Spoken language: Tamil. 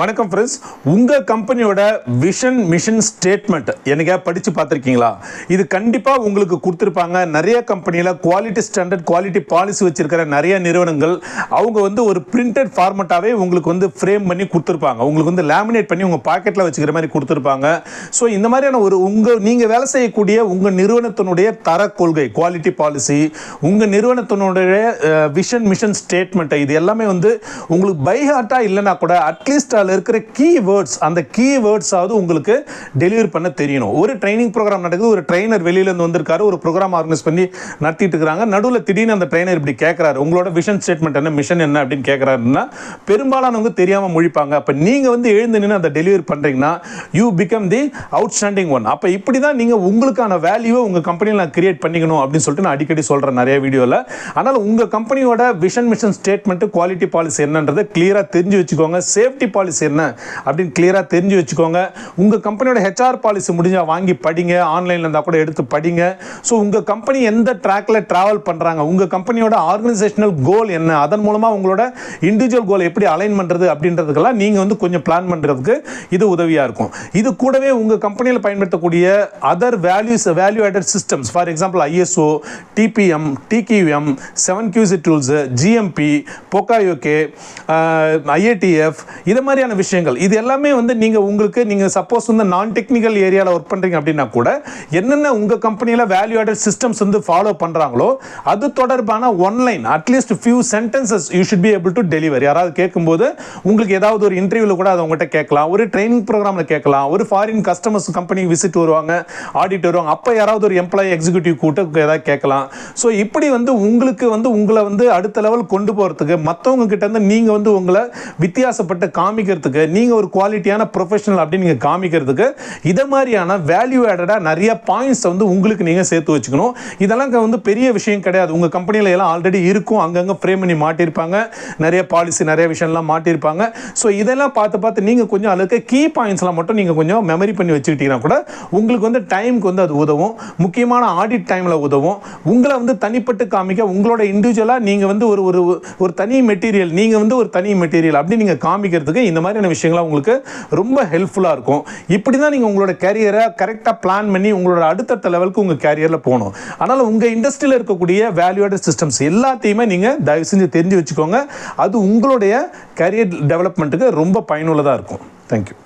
வணக்கம் ஃப்ரெண்ட்ஸ் உங்கள் கம்பெனியோட விஷன் மிஷன் ஸ்டேட்மெண்ட் என்னைக்கா படித்து பார்த்துருக்கீங்களா? இது கண்டிப்பாக உங்களுக்கு கொடுத்துருப்பாங்க. நிறைய கம்பெனியில் குவாலிட்டி ஸ்டாண்டர்ட் குவாலிட்டி பாலிசி வச்சுருக்கிற நிறைய நிறுவனங்கள் அவங்க வந்து ஒரு பிரிண்டட் ஃபார்மட்டாகவே உங்களுக்கு வந்து ஃப்ரேம் பண்ணி கொடுத்துருப்பாங்க. உங்களுக்கு வந்து லேமினேட் பண்ணி உங்கள் பாக்கெட்டில் வச்சுக்கிற மாதிரி கொடுத்துருப்பாங்க. ஸோ இந்த மாதிரியான ஒரு உங்கள் நீங்கள் வேலை செய்யக்கூடிய உங்கள் நிறுவனத்தினுடைய தர கொள்கை குவாலிட்டி பாலிசி உங்கள் நிறுவனத்தினுடைய விஷன் மிஷன் ஸ்டேட்மெண்ட்டை இது எல்லாமே வந்து உங்களுக்கு பைஹார்ட்டாக இல்லைன்னா கூட அட்லீஸ்ட் அதில் இருக்கிற கீ வேர்ட்ஸ் அந்த கீ வேர்ட்ஸாவது உங்களுக்கு டெலிவரி பண்ண தெரியணும். ஒரு ட்ரைனிங் ப்ரோக்ராம் நடக்குது ஒரு ட்ரைனர் வெளியிலேருந்து வந்திருக்காரு ஒரு ப்ரோக்ராம் ஆர்கனைஸ் பண்ணி நடத்திட்டு இருக்கிறாங்க. நடுவில் திடீர்னு அந்த ட்ரைனர் இப்படி கேட்குறாரு உங்களோட விஷன் ஸ்டேட்மெண்ட் என்ன மிஷன் என்ன அப்படின்னு கேட்குறாருன்னா பெரும்பாலானவங்க தெரியாமல் முழிப்பாங்க. அப்போ நீங்கள் வந்து எழுந்து நின்று அதை டெலிவரி பண்ணுறீங்கன்னா you become the outstanding one அப்போ இப்படி தான் நீங்கள் உங்களுக்கான வேல்யூவை உங்கள் கம்பெனியில் நான் கிரியேட் பண்ணிக்கணும் அப்படின்னு சொல்லிட்டு நான் அடிக்கடி சொல்கிறேன் நிறைய வீடியோவில் ஆனால் உங்கள் கம்பெனியோட vision mission statement quality policy என்னன்றதை கிளியராக தெரிஞ்சு வச்சுக்கோங்க. சேஃப்டி பாலிசி என்ன அப்படின்னு கிளியராக தெரிஞ்சு வச்சுக்கோங்க. உங்கள் கம்பெனியோட ஹெச்ஆர் பாலிசி முடிஞ்சால் வாங்கி படிங்க. ஆன்லைனில் இருந்தால் கூட எடுத்து படிங்க. ஸோ உங்கள் கம்பெனி எந்த ட்ராக்கில் ட்ராவல் பண்ணுறாங்க உங்கள் கம்பெனியோட ஆர்கனைசேஷனல் கோல் என்ன? அதன் மூலமாக உங்களோட இண்டிவிஜுவல் கோல் எப்படி அலைன் பண்ணுறது அப்படின்றதுக்கெல்லாம் நீங்கள் வந்து கொஞ்சம் பிளான் பண்ணுறதுக்கு இது உதவியாக இருக்கும். இது கூடவே உங்கள் கம்பெனியில் பயன்படுத்தக்கூடிய other values value added systems for example ISO TPM TQM seven QC tools GMP poka-yoke IATF மாதிரி மாதிரியான விஷயங்கள். இது எல்லாமே வந்து நீங்கள் உங்களுக்கு நீங்கள் சப்போஸ் வந்து நான் டெக்னிக்கல் ஏரியாவில் ஒர்க் பண்ணுறீங்க அப்படின்னா கூட என்னென்ன உங்கள் கம்பெனியில் வேல்யூ ஆடட் சிஸ்டம்ஸ் வந்து ஃபாலோ பண்ணுறாங்களோ அது தொடர்பான one line at least few sentences you should be able to delivery யாராவது கேட்கும்போது உங்களுக்கு ஏதாவது ஒரு இன்டர்வியூவில் கூட அதை உங்கள்கிட்ட கேட்கலாம். ஒரு ட்ரைனிங் ப்ரோக்ராமில் கேட்கலாம். ஒரு ஃபாரின் கஸ்டமர்ஸ் கம்பெனி விசிட் வருவாங்க ஆடிட் வருவாங்க. அப்போ யாராவது ஒரு எம்ப்ளாயி எக்ஸிக்யூட்டிவ் கூட்ட ஏதாவது கேட்கலாம். ஸோ இப்படி வந்து உங்களுக்கு வந்து உங்களை வந்து அடுத்த லெவல் கொண்டு போகிறதுக்கு மற்றவங்க கிட்ட இருந்து நீங்கள் வந்து உங்களை வித்தியாசப்பட்டு காமிக்கிறதுக்கு நீங்கள் ஒரு குவாலிட்டியான ப்ரொஃபஷனல் அப்படின்னு நீங்கள் காமிக்கிறதுக்கு இதை மாதிரியான வேல்யூ ஆடடாக நிறைய பாயிண்ட்ஸ் வந்து உங்களுக்கு நீங்கள் சேர்த்து வச்சுக்கணும். இதெல்லாம் வந்து பெரிய விஷயம் கிடையாது. உங்கள் கம்பெனியில் எல்லாம் ஆல்ரெடி இருக்கும். அங்கங்கே ஃப்ரேம் பண்ணி மாட்டியிருப்பாங்க. நிறைய பாலிசி நிறைய விஷயம்லாம் மாட்டியிருப்பாங்க. ஸோ இதெல்லாம் பார்த்து பார்த்து நீங்கள் கொஞ்சம் அதுக்கு கீ பாயிண்ட்ஸ்லாம் மட்டும் நீங்கள் கொஞ்சம் மெமரி பண்ணி வச்சுக்கிட்டீங்கன்னா கூட உங்களுக்கு வந்து டைமுக்கு வந்து அது உதவும். முக்கியமான ஆடிட் டைமில் உதவும். உங்களை வந்து தனிப்பட்டு காமிக்க உங்களோட இண்டிவிஜுவலாக நீங்கள் வந்து ஒரு ஒரு ஒரு தனி மெட்டீரியல் நீங்கள் வந்து ஒரு தனி மெட்டீரியல் அப்படி நீங்கள் காமிக்கிறதுக்கு இந்த மாதிரியான விஷயங்கள்லாம் உங்களுக்கு ரொம்ப ஹெல்ப்ஃபுல்லாக இருக்கும். இப்படி தான் நீங்கள் உங்களோட கேரியரை கரெக்டாக பிளான் பண்ணி உங்களோட அடுத்தடுத்த லெவலுக்கு உங்கள் கேரியரில் போகணும். அதனால் உங்கள் இண்டஸ்ட்ரியில் இருக்கக்கூடிய வேல்யூடட் சிஸ்டம்ஸ் எல்லாத்தையுமே நீங்கள் தயவு செஞ்சு தெரிஞ்சு வச்சுக்கோங்க. அது உங்களுடைய கேரியர் டெவலப்மெண்ட்டுக்கு ரொம்ப பயனுள்ளதாக இருக்கும். தேங்க்யூ